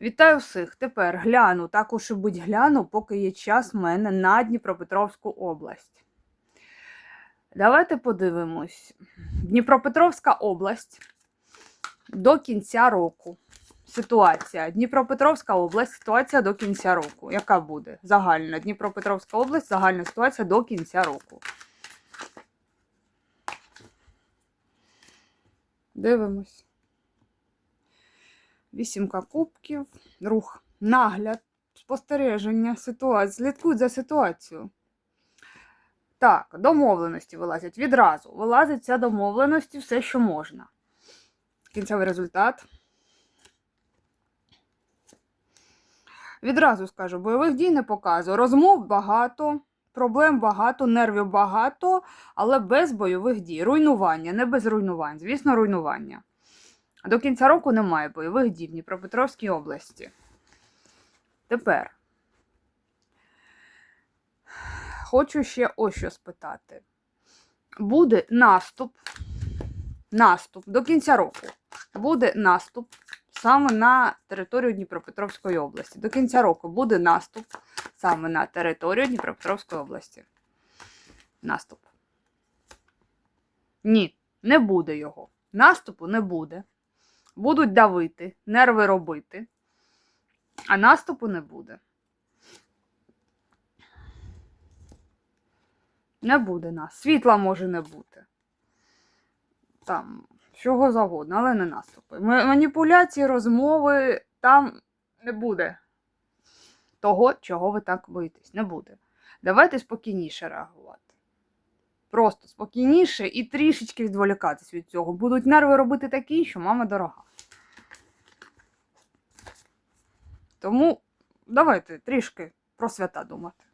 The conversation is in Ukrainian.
Вітаю всіх. Тепер гляну, також будь гляну, поки є час в мене на Дніпропетровську область. Давайте подивимось. Дніпропетровська область до кінця року. Ситуація. Дніпропетровська область, ситуація до кінця року. Яка буде? Загальна. Дніпропетровська область, загальна ситуація до кінця року. Дивимось. Вісімка кубків, рух, нагляд, спостереження, ситуація. Слідкують за ситуацією. Так, домовленості вилазять відразу. Вилазить ця домовленості все, що можна. Кінцевий результат. Відразу скажу, бойових дій не показую. Розмов багато, проблем багато, нервів багато, але без бойових дій. Руйнування, не без руйнувань. Звісно, руйнування. До кінця року немає бойових дій в Дніпропетровській області. Тепер хочу ще ось що спитати. Буде наступ, наступ до кінця року. Буде наступ саме на територію Дніпропетровської області. До кінця року буде наступ саме на територію Дніпропетровської області. Наступ. Ні, не буде його. Наступу не буде. Будуть давити, нерви робити, а наступу не буде. Не буде нас. Світла може не бути. Там, чого завгодно, але не наступи. Маніпуляції, розмови там не буде. Того, чого ви так боїтесь, не буде. Давайте спокійніше реагувати. Просто спокійніше і трішечки відволікатись від цього. Будуть нерви робити такі, що мама дорога. Тому давайте трішки про свята думати.